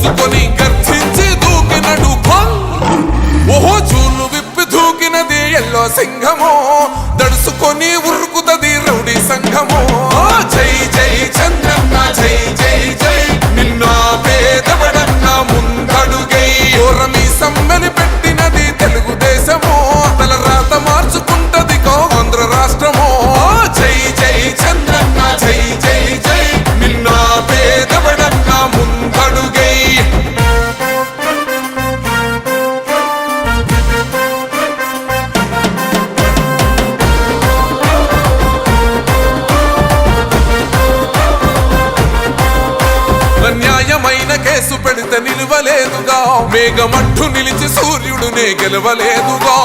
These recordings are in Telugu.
తీసుకొని గర్జించి దూకినడు ఓహో చూలు విప్పి దూకినది ఎల్లో సింహము. దడుసుకొని ఉరుకుతది రౌడీ సంఘము. కేసు పెడితే నిలవలేదుగా. మేఘమట్టు నిలిచి సూర్యుడునే గెలవలేదుగా.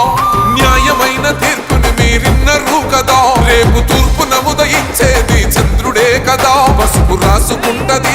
న్యాయమైన తీర్పుని మీరిన్నరు కదా. రేపు తూర్పు నముదయించేది చంద్రుడే కదా. పసుపు రాసుకుంటది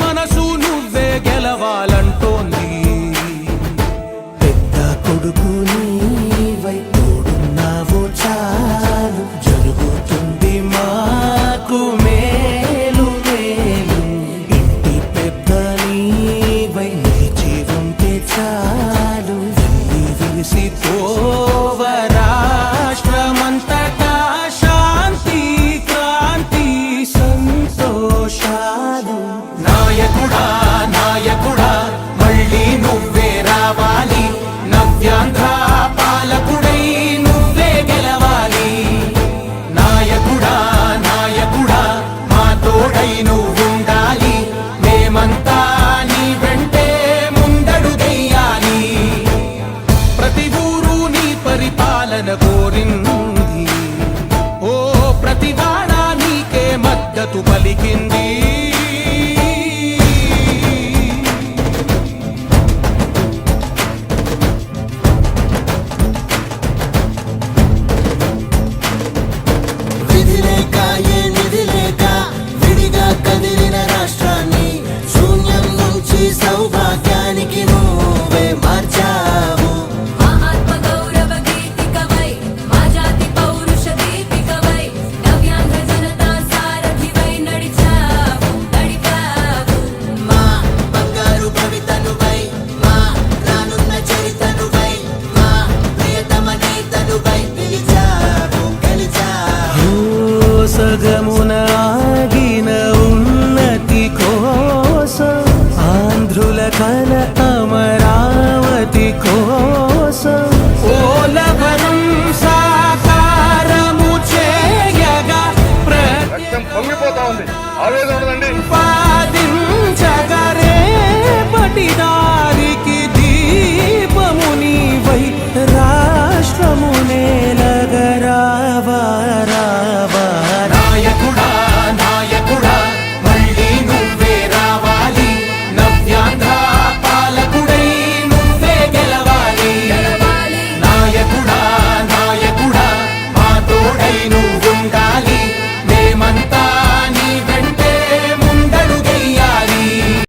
ప్రతి Kala